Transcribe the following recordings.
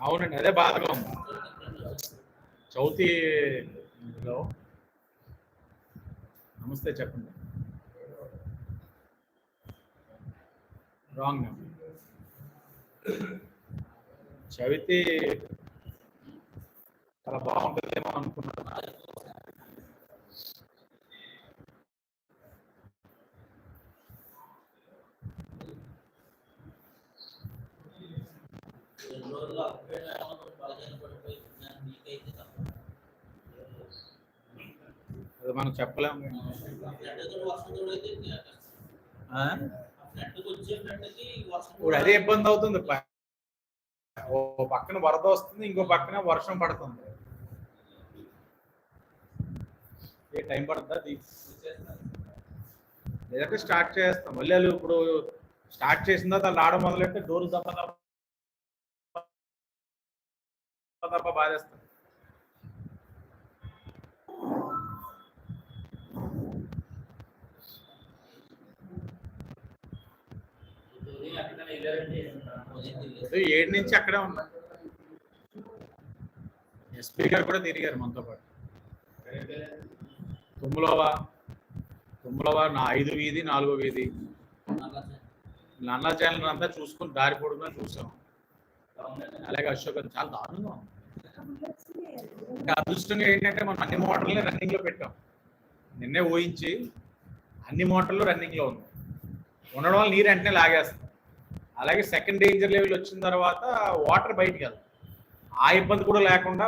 అవునండి అదే బాధగా ఉంది. చౌతి హలో నమస్తే చెప్పండి. రాంగ్ చవితి చాలా బాగుంటుందేమో అనుకున్నాను. రెండు రోజులు అప్పుడే బలహీన పడిపోయి మీకైతే తప్ప అది మనం చెప్పలేము ఇప్పుడు అదే ఇబ్బంది అవుతుంది. ఓ పక్కన వరద వస్తుంది ఇంకో పక్కన వర్షం పడుతుంది. ఏ టైం పడుతుందా లేదంటే స్టార్ట్ చేస్తాం. మళ్ళీ ఇప్పుడు స్టార్ట్ చేసిన తర్వాత ఆడ మొదలెట్టే డోర్ దప్ప దప్ప బాధేస్తాం ఏడు నుంచి అక్కడే ఉన్నా. ఎస్పీ గారు కూడా తిరిగారు మనతో పాటు. తుమ్ములవా తుమ్ములవా నా ఐదు వీధి నాలుగో వీధి. నల్ల ఛానల్ అంతా చూసుకుని దారి పొడుగునా చూసాం. అలాగే అశోక్ చాలా దారుణంగా ఉంది ఇంకా అదృష్టంగా ఏంటంటే మనం అన్ని మోటార్లని రన్నింగ్లో పెట్టాం. నిన్నే ఊహించి అన్ని మోటార్లు రన్నింగ్లో ఉంది ఉండడం వల్ల నీరు వెంటనే లాగేస్తాం అలాగే సెకండ్ డేంజర్ లెవెల్ వచ్చిన తర్వాత వాటర్ బయటికి వెళ్తాం. ఆ ఇబ్బంది కూడా లేకుండా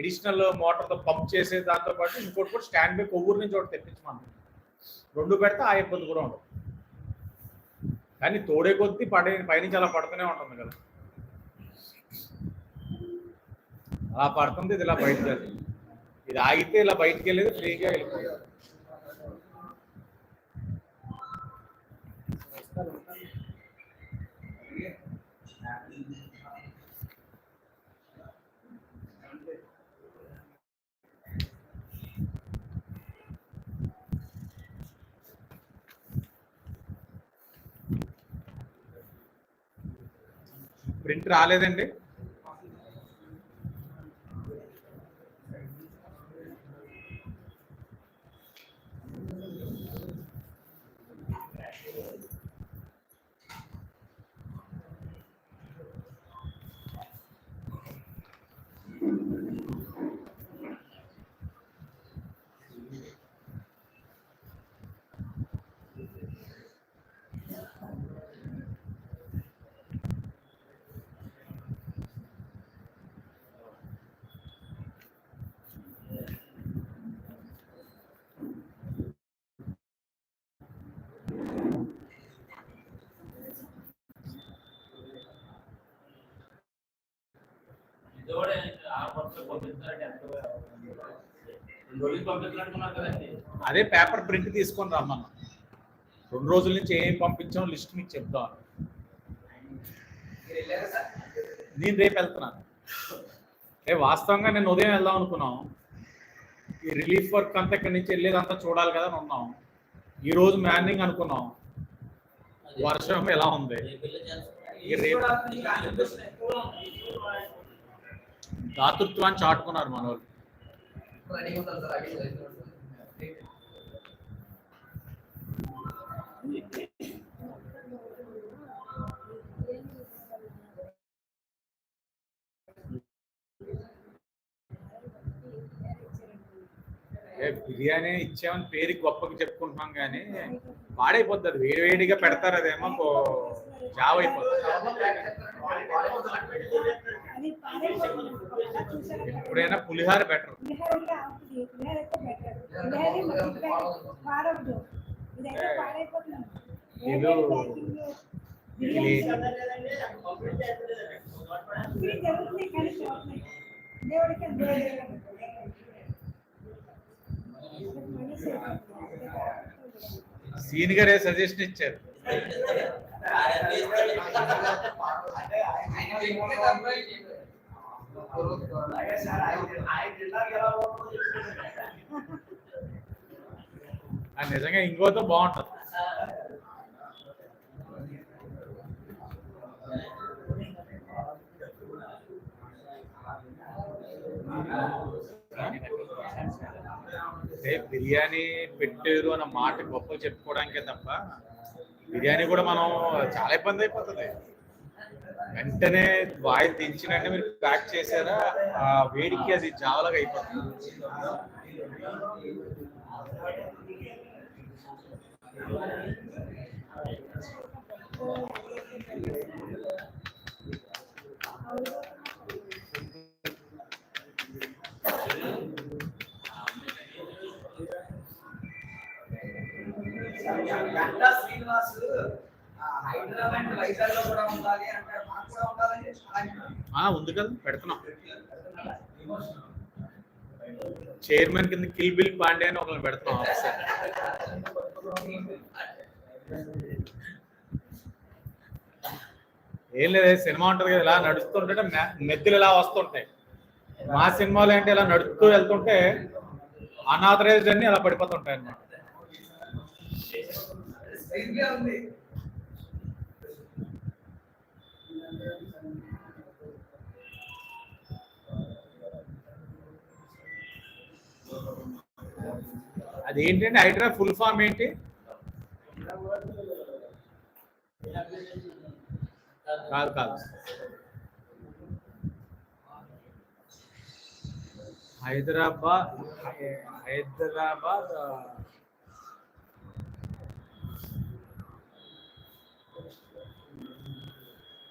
ఎడిషనల్ మోటార్తో పంప్ చేసే దాంతో పాటు ఇంకోటి కూడా స్టాండ్ బై కొవ్వూరు నుంచి ఒకటి తెప్పించమన్నాం. రెండు పెడితే ఆ ఇబ్బంది కూడా ఉండదు. కానీ తోడే కొద్దీ పడే పైనుంచి అలా పడుతూనే ఉంటుంది కదా. అలా పడుతుంది ఇది ఇలా బయటకు వెళ్తుంది. ఇది ఆగితే ఇలా బయటకు వెళ్ళేది ఫ్రీగా వెళ్ళిపోయింది. ప్రింట్ రాలేదండి. అదే పేపర్ ప్రింట్ తీసుకొని రమ్మన్న రెండు రోజుల నుంచి ఏం పంపించాం లిస్ట్ మీకు చెప్తాం నేను రేపు వెళ్తున్నాను ఏ వాస్తవంగా నేను ఉదయం వెళ్దాం అనుకున్నాం. ఈ రిలీఫ్ వర్క్ అంతా ఇక్కడి నుంచి వెళ్ళేదంతా చూడాలి కదా అని ఉన్నాం. ఈ రోజు మార్నింగ్ అనుకున్నాం. వర్షం ఎలా ఉంది? రేపు దాతృత్వాన్ని చాటుకున్నారు మన వాళ్ళు బిర్యానీ ఇచ్చామని పేరు గొప్పకి చెప్పుకుంటున్నాం కానీ పాడైపోతుంది వేడి వేడిగా పెడతారు అదేమో జావ్ అయిపోతుంది ఎప్పుడైనా పులిహార బెటర్. దేవుడికి సీన్ గారే సజెషన్ ఇచ్చారు. నిజంగా ఇంకోతో బాగుంటది. అంటే బిర్యానీ పెట్టారు అన్న మాట గొప్ప చెప్పుకోవడానికే తప్ప బిర్యానీ కూడా మనం చాలా ఇబ్బంది అయిపోతుంది. వెంటనే వాయి దించినట్టు మీరు ప్యాక్ చేశారా? ఆ వేడికి అది జావలాగా అయిపోతుంది. గంటా శ్రీనివాస్ హైదరాబాద్ వైజాగ్లో కూడా ఉండాలి అంటే మాకు కూడా ఉండాలని. ఆ ఉంది కదా పెడుతున్నాం. చైర్మన్ కింద కిల్ బిల్ పాండే అని ఒకరిని పెడుతున్నాం ఆఫీసర్ ఏం లేదు సినిమా ఉంటది కదా ఇలా నడుస్తుంటే మెత్తులు ఇలా వస్తుంటాయి. మా సినిమాలు ఏంటి ఇలా నడుస్తూ వెళ్తుంటే అనాథరైజ్డ్ అన్ని అలా పడిపోతుంటాయి అన్నమాట అది గా ఉంది అదేంటంటే హైడ్రా ఫుల్ ఫామ్ ఏంటి? కాదు కాదు. హైదరాబాద్ హైదరాబాద్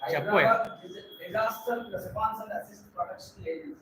ఆ, చెప్పు. Disaster response and assist protection agency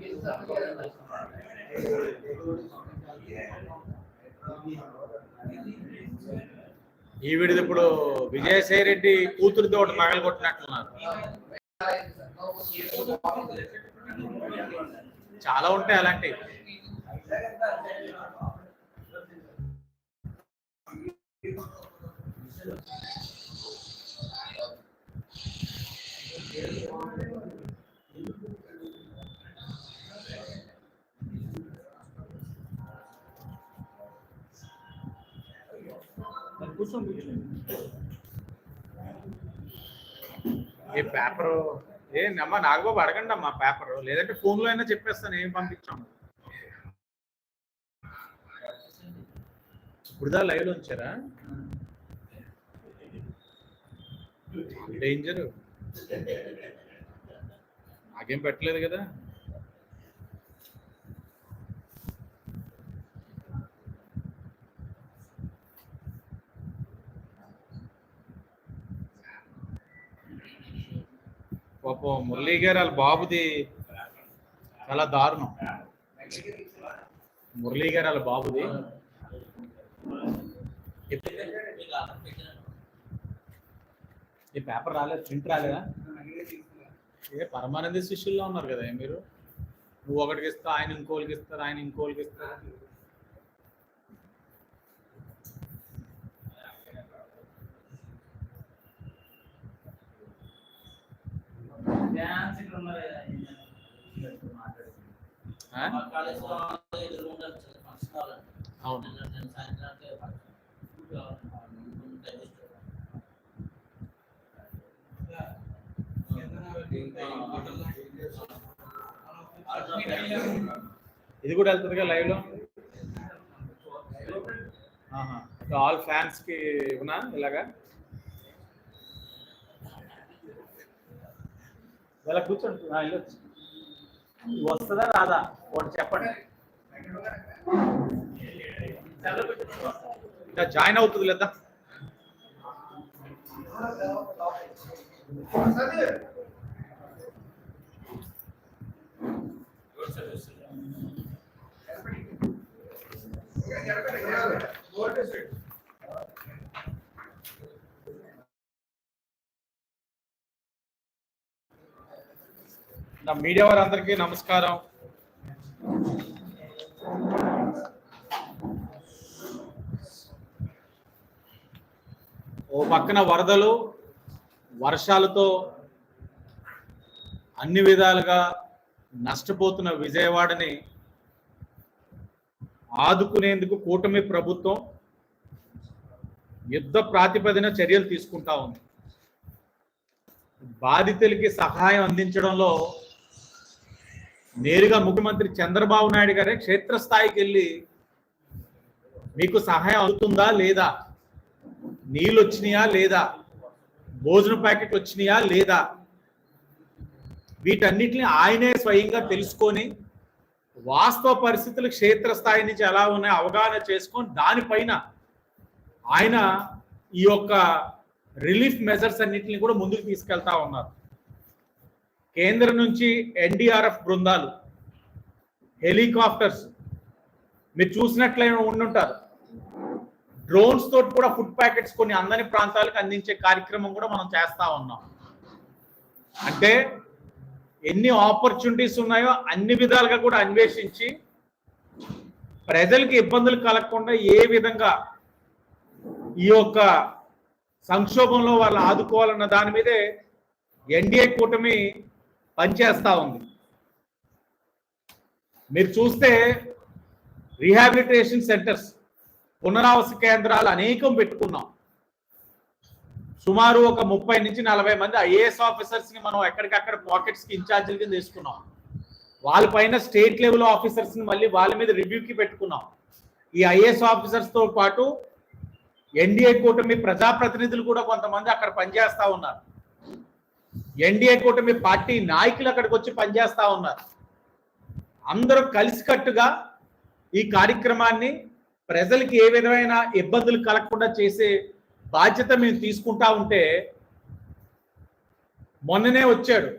ये ఈవిడిది ఇప్పుడు విజయసాయి రెడ్డి కూతురితో ఒకటి మగలు కొట్టినట్టున్నారు. చాలా ఉంటాయి అలాంటివి. పేపరు. ఏ అమ్మా నాగబాబు అడగండి అమ్మా పేపర్. లేదంటే ఫోన్లో అయినా చెప్పేస్తాను ఏం పంపించాము? ఇప్పుడుదా లైవ్లో ఉంచారా? డేంజర్ నాకేం పెట్టలేదు కదా. పాపం మురళీ గారు వాళ్ళ బాబుది చాలా దారుణం. మురళీ గారు వాళ్ళ బాబుది. ఈ పేపర్ రాలేదు ప్రింట్ రాలేదా? ఏ పరమానంద శిష్యుల్లో ఉన్నారు కదా మీరు. నువ్వు ఒకటికి ఇస్తా ఆయన ఇంకోళ్ళకి ఇస్తారు ఆయన ఇంకోళ్ళకి ఇస్తారు డ్యాన్స్ ఇక్కడ ఉన్నారు కదా, మాట్లాడుతున్నారు. ఆ? మా కాలేజీలో ఎదురుగుండా అవును. ఇష్టం. ఇది కూడా వెళ్తుందిగా లైవ్లో ఆల్ ఫ్యాన్స్కి ఇవ్వనా ఇలాగా? ఇలా కూర్చోండి. ఆ, వెళ్ళొచ్చు వస్తుందా రాదా? ఒకటి చెప్పండి. ఇంకా జాయిన్ అవుతుంది లేదా? రోడ్ సర్వీస్ నా మీడియా వారందరికీ నమస్కారం. ఓ పక్కన వరదలు వర్షాలతో అన్ని విధాలుగా నష్టపోతున్న విజయవాడని ఆదుకునేందుకు కూటమి ప్రభుత్వం యుద్ధ ప్రాతిపదిన చర్యలు తీసుకుంటా ఉంది. బాధితులకి సహాయం అందించడంలో నేరుగా ముఖ్యమంత్రి చంద్రబాబు నాయుడు గారే క్షేత్రస్థాయికి వెళ్ళి మీకు సహాయం అవుతుందా లేదా? నీళ్ళు వచ్చినాయా లేదా? భోజన ప్యాకెట్ వచ్చినాయా లేదా? వీటన్నిటిని ఆయనే స్వయంగా తెలుసుకొని వాస్తవ పరిస్థితులు క్షేత్రస్థాయి నుంచి ఎలా ఉన్నాయో అవగాహన చేసుకొని దానిపైన ఆయన ఈ యొక్క రిలీఫ్ మెజర్స్ అన్నిటిని కూడా ముందుకు తీసుకెళ్తా ఉన్నారు. కేంద్రం నుంచి ఎన్డీఆర్ఎఫ్ బృందాలు హెలికాప్టర్స్ మీరు చూసినట్లయినా ఉండుంటారు. డ్రోన్స్ తోటి కూడా ఫుడ్ ప్యాకెట్స్ కొన్ని అందని ప్రాంతాలకు అందించే కార్యక్రమం కూడా మనం చేస్తా ఉన్నాం. అంటే ఎన్ని ఆపర్చునిటీస్ ఉన్నాయో అన్ని విధాలుగా కూడా అన్వేషించి ప్రజలకి ఇబ్బందులు కలగకుండా ఏ విధంగా ఈ యొక్క సంక్షోభంలో వాళ్ళు ఆదుకోవాలన్న దాని మీదే ఎన్డీఏ కూటమి పనిచేస్తా ఉంది. మీరు చూస్తే రీహాబిలిటేషన్ సెంటర్స్ పునరావాస కేంద్రాలు అనేకం పెట్టుకున్నాం. సుమారు ఒక ముప్పై నుంచి నలభై మంది ఐఏఎస్ ఆఫీసర్స్ని మనం ఎక్కడికక్కడ పాకెట్స్కి ఇన్ఛార్జీలు కింద తీసుకున్నాం వాళ్ళపైన స్టేట్ లెవెల్ ఆఫీసర్స్ని మళ్ళీ వాళ్ళ మీద రివ్యూకి పెట్టుకున్నాం. ఈ ఐఏఎస్ ఆఫీసర్స్తో పాటు ఎన్డీఏ కూటమి ప్రజాప్రతినిధులు కూడా కొంతమంది అక్కడ పనిచేస్తా ఉన్నారు. ఎన్డీఏ కూటమి పార్టీ నాయకులు అక్కడికి వచ్చి పనిచేస్తా ఉన్నారు. అందరూ కలిసికట్టుగా ఈ కార్యక్రమాన్ని ప్రజలకి ఏ విధమైన ఇబ్బందులు కలగకుండా చేసే బాధ్యత మేము తీసుకుంటా ఉంటే మొన్ననే వచ్చాడు.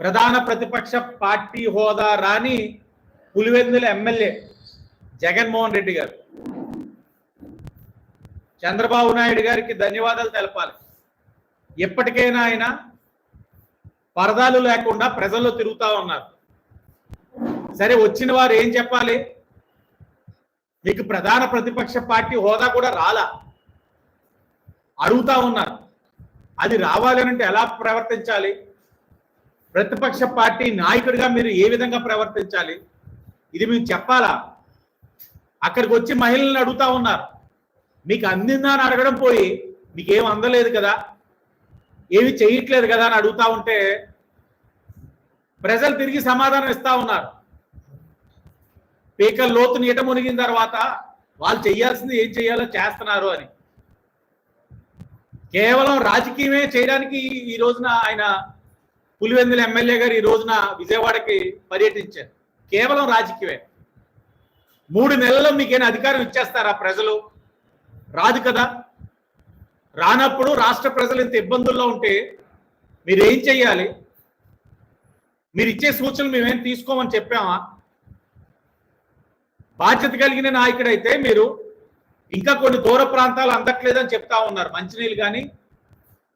ప్రధాన ప్రతిపక్ష పార్టీ హోదా రాని పులివెందుల ఎమ్మెల్యే జగన్మోహన్ రెడ్డి గారు. చంద్రబాబు నాయుడు గారికి ధన్యవాదాలు తెలపాలి. ఎప్పటికైనా ఆయన పరదాలు లేకుండా ప్రజల్లో తిరుగుతూ ఉన్నారు. సరే వచ్చిన వారు ఏం చెప్పాలి? మీకు ప్రధాన ప్రతిపక్ష పార్టీ హోదా కూడా రాలా? అడుగుతా ఉన్నారు. అది రావాలనంటే ఎలా ప్రవర్తించాలి? ప్రతిపక్ష పార్టీ నాయకుడిగా మీరు ఏ విధంగా ప్రవర్తించాలి? ఇది మేము చెప్పాలా? అక్కడికి వచ్చి మహిళలను అడుగుతా ఉన్నారు. మీకు అందిందా అని అడగడం పోయి మీకు అందలేదు కదా? ఏవి చేయట్లేదు కదా అని అడుగుతా ఉంటే ప్రజలు తిరిగి సమాధానం ఇస్తా ఉన్నారు. పీకల లోతు నీట మునిగిన తర్వాత వాళ్ళు చేయాల్సింది ఏం చేయాలో చేస్తున్నారు అని. కేవలం రాజకీయమే చేయడానికి ఈ- ఈ రోజున ఆయన పులివెందుల ఎమ్మెల్యే గారు ఈ రోజున విజయవాడకి పర్యటించారు. కేవలం రాజకీయమే. మూడు నెలల్లో మీకేనా అధికారం ఇచ్చేస్తారా ప్రజలు? రాదు కదా. రానప్పుడు రాష్ట్ర ప్రజలు ఇంత ఇబ్బందుల్లో ఉంటే మీరు ఏం చెయ్యాలి? మీరు ఇచ్చే సూచనలు మేమేం తీసుకోమని చెప్పామా? బాధ్యత కలిగిన నాయకుడైతే మీరు ఇంకా కొన్ని దూర ప్రాంతాలు అందట్లేదని చెప్తా ఉన్నారు. మంచినీళ్ళు కానీ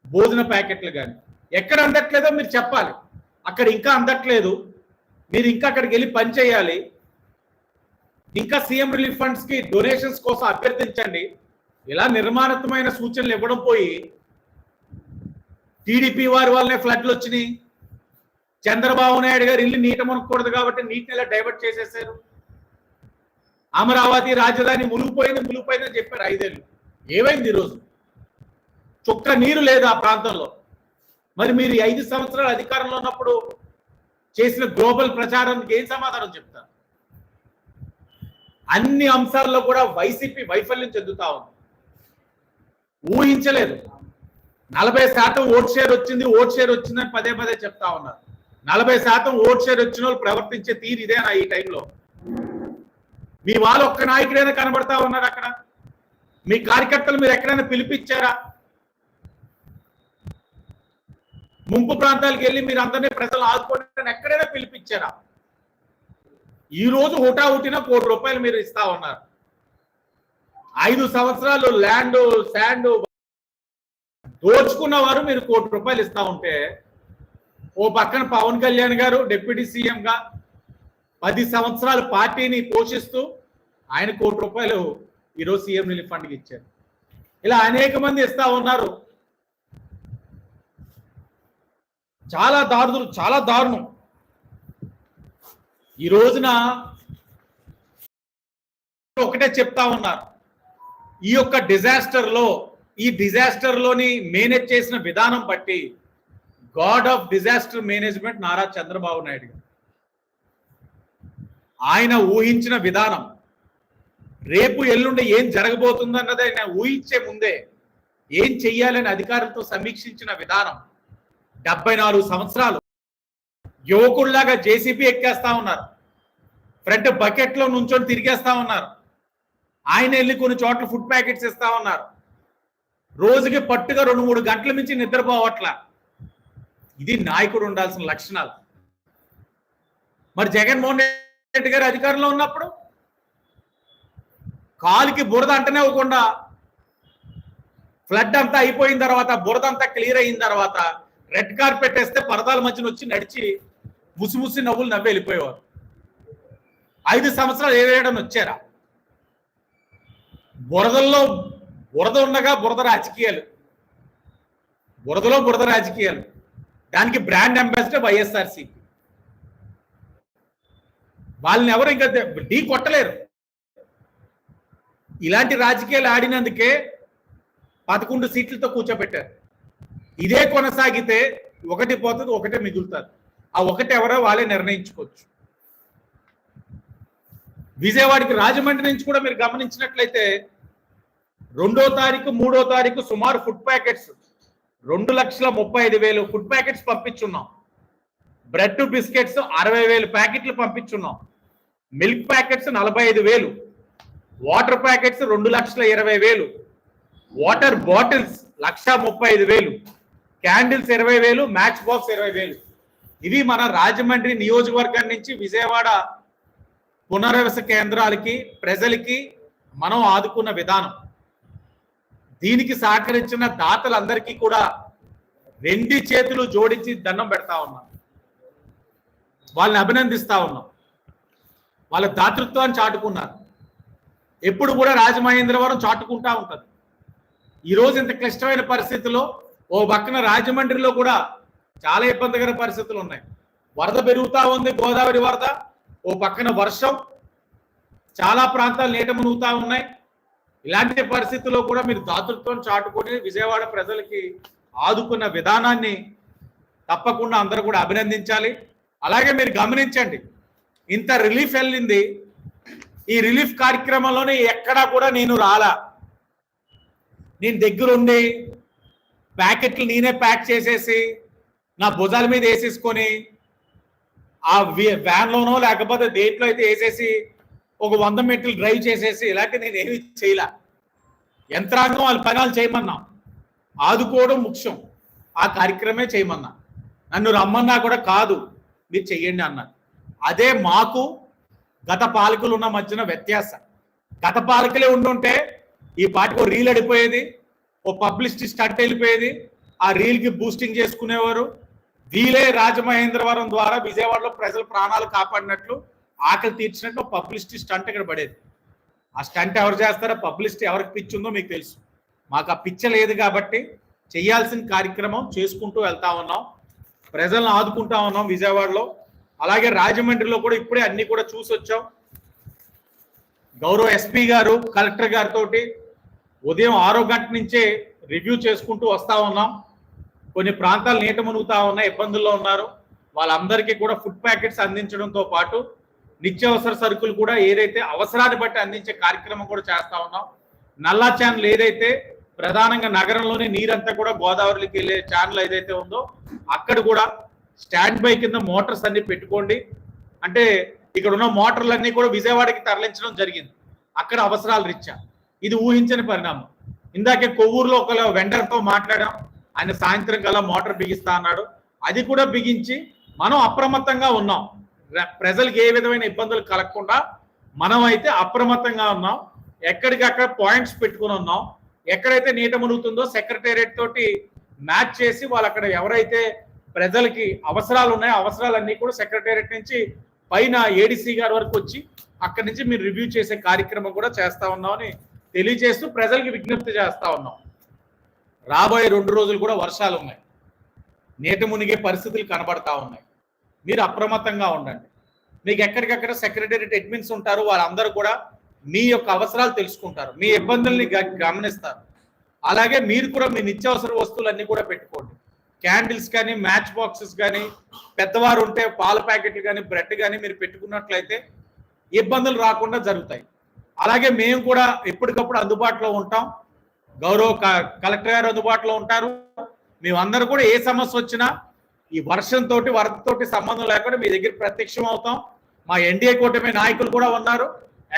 భోజన ప్యాకెట్లు కానీ ఎక్కడ అందట్లేదో మీరు చెప్పాలి. అక్కడ ఇంకా అందట్లేదు. మీరు ఇంకా అక్కడికి వెళ్ళి పని చేయాలి. ఇంకా సీఎం రిలీఫ్ ఫండ్స్కి డొనేషన్స్ కోసం అభ్యర్థించండి. ఇలా నిర్మాణాత్మకమైన సూచనలు ఇవ్వడం పోయి టీడీపీ వారి వల్లనే ఫ్లడ్లు వచ్చినాయి. చంద్రబాబు నాయుడు గారు ఇల్లు నీట మునకూడదు కాబట్టి నీటిని ఇలా డైవర్ట్ చేసేసారు? అమరావతి రాజధాని మునిగిపోయింది మునిగిపోయిందని చెప్పారు ఐదేళ్ళు. ఏమైంది ఈరోజు? చుక్క నీరు లేదు ఆ ప్రాంతంలో. మరి మీరు ఐదు సంవత్సరాలు అధికారంలో ఉన్నప్పుడు చేసిన గ్లోబల్ ప్రచారానికి ఏం సమాధానం చెప్తారు? అన్ని అంశాల్లో కూడా వైసీపీ వైఫల్యం చెందుతా ఉంది. ఊహించలేదు. నలభై శాతం ఓట్ షేర్ వచ్చింది ఓట్ షేర్ వచ్చిందని పదే పదే చెప్తా ఉన్నారు. నలభై శాతం ఓట్ షేర్ వచ్చిన వాళ్ళు ప్రవర్తించే తీరు ఇదేనా ఈ టైంలో మీ వాళ్ళు ఒక్క నాయకుడైనా కనబడతా ఉన్నారు అక్కడ. మీ కార్యకర్తలు మీరు ఎక్కడైనా పిలిపించారా? ముంపు ప్రాంతాలకు వెళ్ళి మీరు అందరినీ ప్రజలు ఆదుకోవడానికి ఎక్కడైనా పిలిపించారా? ఈ రోజు హుటా హుటిన కోటి రూపాయలు మీరు ఇస్తా ఉన్నారు. ఐదు సంవత్సరాలు ల్యాండ్ శాండ్ దోచుకున్న వారు మీరు కోటి రూపాయలు ఇస్తా ఉంటే ఓ పక్కన పవన్ కళ్యాణ్ గారు డిప్యూటీ సీఎంగా పది సంవత్సరాలు పార్టీని పోషిస్తూ ఆయన కోటి రూపాయలు ఈరోజు సీఎం రిలీఫ్ ఫండ్కి ఇచ్చారు. ఇలా అనేక మంది ఇస్తా ఉన్నారు. చాలా దారుణం చాలా దారుణం. ఈ రోజున ఒకటే చెప్తా ఉన్నారు. ఈ యొక్క డిజాస్టర్లో ఈ డిజాస్టర్లోని మేనేజ్ చేసిన విధానం బట్టి god of disaster management Nara Chandrababu Naidu garu. ఆయన ఊహించిన విధానం రేపు ఎల్లుండి ఏం జరగబోతుందన్నది ఆయన ఊహించే ముందే ఏం చెయ్యాలని అధికారులతో సమీక్షించిన విధానం డెబ్బై నాలుగు సంవత్సరాలు యువకుల్లాగా జేసీబీ ఎక్కేస్తా ఉన్నారు. ఫ్రంట్ బకెట్లో నుంచొని తిరిగేస్తా ఉన్నారు. ఆయన వెళ్ళి కొన్ని చోట్ల ఫుడ్ ప్యాకెట్స్ ఇస్తా ఉన్నారు. రోజుకి పట్టుగా రెండు మూడు గంటల నుంచి నిద్రపోవట్లా. ఇది నాయకుడు ఉండాల్సిన లక్షణాలు. మరి జగన్మోహన్ రెడ్డి గారు అధికారంలో ఉన్నప్పుడు కాలికి బురద అంటనే అవ్వకుండా ఫ్లడ్ అంతా అయిపోయిన తర్వాత బురద అంతా క్లియర్ అయిన తర్వాత రెడ్ కార్పెట్ వేస్తే పరదాల మధ్యన వచ్చి నడిచి ముసిముసి నవ్వులు నవ్వి వెళ్ళిపోయేవారు ఐదు సంవత్సరాలు ఏవేయడం వచ్చారా? బురదల్లో బురద ఉండగా బురద రాజకీయాలు. బురదలో బురద రాజకీయాలు. దానికి బ్రాండ్ అంబాసిడర్ వైఎస్ఆర్సీపీ. వాళ్ళని ఎవరు ఇంకా ఢీ కొట్టలేరు. ఇలాంటి రాజకీయాలు ఆడినందుకే పదకొండు సీట్లతో కూర్చోబెట్టారు. ఇదే కొనసాగితే ఒకటి పోతుంది ఒకటే మిగులుతారు. ఆ ఒకటి ఎవరో వాళ్ళే నిర్ణయించుకోవచ్చు. విజయవాడకి రాజమండ్రి నుంచి కూడా మీరు గమనించినట్లయితే రెండో తారీఖు మూడో తారీఖు సుమారు ఫుడ్ ప్యాకెట్స్ రెండు లక్షల ముప్పై ఐదు వేలు ఫుడ్ ప్యాకెట్స్ పంపించున్నాం. బ్రెడ్ బిస్కెట్స్ అరవై వేలు ప్యాకెట్లు పంపించున్నాం. మిల్క్ ప్యాకెట్స్ నలభై ఐదు వేలు. వాటర్ ప్యాకెట్స్ రెండు లక్షల ఇరవై వేలు. వాటర్ బాటిల్స్ లక్ష ముప్పై ఐదు వేలు. క్యాండిల్స్ ఇరవై వేలు మ్యాచ్ బాక్స్ ఇరవై వేలు. ఇవి మన రాజమండ్రి నియోజకవర్గం నుంచి విజయవాడ పునర్వస కేంద్రాలకి ప్రజలకి మనం ఆదుకున్న విధానం. దీనికి సహకరించిన దాతలందరికీ కూడా రెండు చేతులు జోడించి దండం పెడతా ఉన్నాం. వాళ్ళని అభినందిస్తా ఉన్నాం. వాళ్ళ దాతృత్వాన్ని చాటుకున్నారు. ఎప్పుడు కూడా రాజమహేంద్రవరం చాటుకుంటా ఉంటుంది. ఈరోజు ఇంత క్లిష్టమైన పరిస్థితుల్లో ఓ పక్కన రాజమండ్రిలో కూడా చాలా ఇబ్బందికర పరిస్థితులు ఉన్నాయి. వరద పెరుగుతూ ఉంది గోదావరి వరద. ఓ పక్కన వర్షం. చాలా ప్రాంతాలు నీట మునుగుతూ ఉన్నాయి. ఇలాంటి పరిస్థితుల్లో కూడా మీరు దాతృత్వం చాటుకొని విజయవాడ ప్రజలకి ఆదుకున్న విధానాన్ని తప్పకుండా అందరూ కూడా అభినందించాలి. అలాగే మీరు గమనించండి ఇంత రిలీఫ్ వెళ్ళింది. ఈ రిలీఫ్ కార్యక్రమంలోనే ఎక్కడా కూడా నేను రాలా. నేను దగ్గరుండి ప్యాకెట్లు నేనే ప్యాక్ చేసేసి నా భుజాల మీద వేసేసుకొని ఆ వ్యాన్లోనో లేకపోతే దేంట్లో అయితే వేసేసి ఒక వంద మీటర్లు డ్రైవ్ చేసేసి ఇలాంటి నేను ఏమి చేయలే. యంత్రాంగం వాళ్ళ పనాలు చేయమన్నా. ఆదుకోవడం ముఖ్యం. ఆ కార్యక్రమే చేయమన్నా. నన్ను రమ్మన్నా కూడా కాదు. మీరు చెయ్యండి అన్నారు. అదే మాకు గత పాలకులు ఉన్న మధ్యన వ్యత్యాసం. గత పాలకులే ఉండుంటే ఈ పాటికి ఓ రీల్ అడిపోయేది ఓ పబ్లిసిటీ స్టంట్ వెళ్ళిపోయేది. ఆ రీల్కి బూస్టింగ్ చేసుకునేవారు. వీలే రాజమహేంద్రవరం ద్వారా విజయవాడలో ప్రజల ప్రాణాలు కాపాడినట్లు ఆకలి తీర్చినట్టు పబ్లిసిటీ స్టంట్ ఇక్కడ పడేది. ఆ స్టంట్ ఎవరు చేస్తారో పబ్లిసిటీ ఎవరికి పిచ్చి ఉందో మీకు తెలుసు. మాకు ఆ పిచ్చ లేదు కాబట్టి చేయాల్సిన కార్యక్రమం చేసుకుంటూ వెళ్తా ఉన్నాం. ప్రజలను ఆదుకుంటా ఉన్నాం విజయవాడలో. అలాగే రాజమండ్రిలో కూడా ఇప్పుడే అన్ని కూడా చూసి వచ్చాం. గౌరవ ఎస్పీ గారు కలెక్టర్ గారితో ఉదయం ఆరో గంట నుంచే రివ్యూ చేసుకుంటూ వస్తూ ఉన్నాం. కొన్ని ప్రాంతాలు నీట మునుగుతా ఉన్నాయి ఇబ్బందుల్లో ఉన్నారు. వాళ్ళందరికీ కూడా ఫుడ్ ప్యాకెట్స్ అందించడంతో పాటు నిత్యావసర సరుకులు కూడా ఏదైతే అవసరాన్ని బట్టి అందించే కార్యక్రమం కూడా చేస్తా ఉన్నాం. నల్లా ఛానల్ ఏదైతే ప్రధానంగా నగరంలోని నీరంతా కూడా గోదావరికి వెళ్ళే ఛానల్ ఏదైతే ఉందో అక్కడ కూడా స్టాండ్ బై కింద మోటార్స్ అన్ని పెట్టుకోండి. అంటే ఇక్కడ ఉన్న మోటార్లన్నీ కూడా విజయవాడకి తరలించడం జరిగింది. అక్కడ అవసరాలు రీత్యా. ఇది ఊహించని పరిణామం. ఇందాకే కొవ్వూరులో ఒక వెండర్తో మాట్లాడాం. ఆయన సాయంత్రం కల్లా మోటార్ బిగిస్తా అన్నాడు. అది కూడా బిగించి మనం అప్రమత్తంగా ఉన్నాం. ప్రజలకు ఏ విధమైన ఇబ్బందులు కలగకుండా మనం అయితే అప్రమత్తంగా ఉన్నాం. ఎక్కడికక్కడ పాయింట్స్ పెట్టుకుని ఉన్నాం. ఎక్కడైతే నీట మునుగుతుందో సెక్రటేరియట్ తోటి మ్యాచ్ చేసి వాళ్ళు అక్కడ ఎవరైతే ప్రజలకి అవసరాలు ఉన్నాయో అవసరాలన్నీ కూడా సెక్రటేరియట్ నుంచి పైన ఏడీసీ గారి వరకు వచ్చి అక్కడి నుంచి మీరు రివ్యూ చేసే కార్యక్రమం కూడా చేస్తా ఉన్నామని తెలియజేస్తూ ప్రజలకి విజ్ఞప్తి చేస్తా ఉన్నాం. రాబోయే రెండు రోజులు కూడా వర్షాలు ఉన్నాయి. నీట మునిగే పరిస్థితులు కనబడతా ఉన్నాయి. మీరు అప్రమత్తంగా ఉండండి. మీకు ఎక్కడికక్కడ సెక్రటేరియట్ అడ్మిన్స్ ఉంటారు వాళ్ళందరూ కూడా మీ యొక్క అవసరాలు తెలుసుకుంటారు. మీ ఇబ్బందుల్ని గ- గమనిస్తారు. అలాగే మీరు కూడా మీ నిత్యావసర వస్తువులన్నీ కూడా పెట్టుకోండి. క్యాండిల్స్ కానీ మ్యాచ్ బాక్సెస్ కానీ పెద్దవారు ఉంటే పాల ప్యాకెట్లు కానీ బ్రెడ్ కానీ మీరు పెట్టుకున్నట్లయితే ఇబ్బందులు రాకుండా జరుగుతాయి. అలాగే మేము కూడా ఎప్పటికప్పుడు అందుబాటులో ఉంటాం. గౌరవ క- కలెక్టర్ గారు అందుబాటులో ఉంటారు. మేమందరూ కూడా ఏ సమస్య వచ్చినా ఈ వర్షంతో వరదతోటి సంబంధం లేకుండా మీ దగ్గర ప్రత్యక్షం అవుతాం. మా ఎన్డీఏ కూటమి నాయకులు కూడా ఉన్నారు.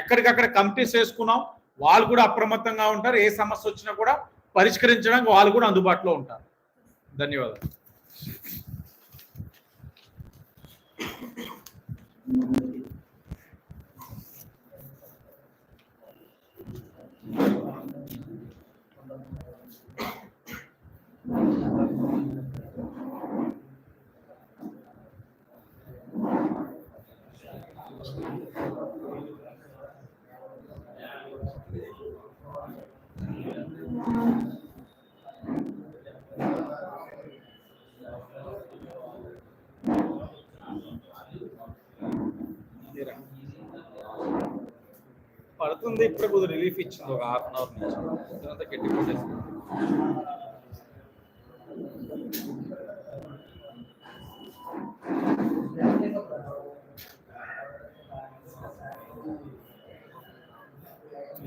ఎక్కడికక్కడ కమిటీస్ వేసుకున్నాం. వాళ్ళు కూడా అప్రమత్తంగా ఉంటారు. ఏ సమస్య వచ్చినా కూడా పరిష్కరించడానికి వాళ్ళు కూడా అందుబాటులో ఉంటారు. ధన్యవాదాలు. వస్తుంది ఇప్పుడు కొద్దిగా రిలీఫ్ ఇచ్చింది. ఒక హాఫ్ అన్ అవర్ నుంచి. ఇదంతా గట్టి కొట్టేసింది.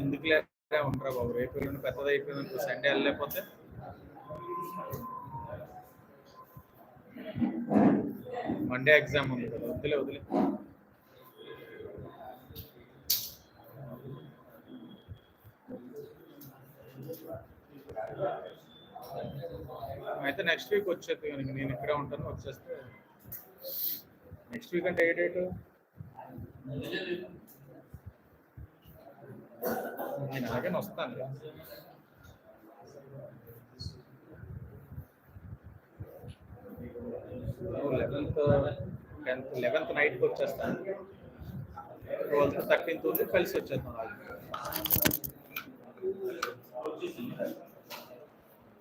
ఎందుకు లేకుండా ఉంటారా బాబు? రేపు ఎల్లుండి పెద్దది అయిపోయింది సండే వెళ్ళలేకపోతే? మండే ఎగ్జామ్ ఉంది కదా. వదిలే వదిలే అయితే నెక్స్ట్ వీక్ వచ్చేది. కనుక నేను ఇక్కడే ఉంటాను వచ్చేస్తే నెక్స్ట్ వీక్ అంటే ఏ డేట్ నేను అలాగే వస్తాను. లెవెన్త్ టెన్త్ లెవెన్త్ నైట్కి వచ్చేస్తాను. ట్వెల్త్ థర్టీన్త్ ఉంది కలిసి వచ్చేస్తాను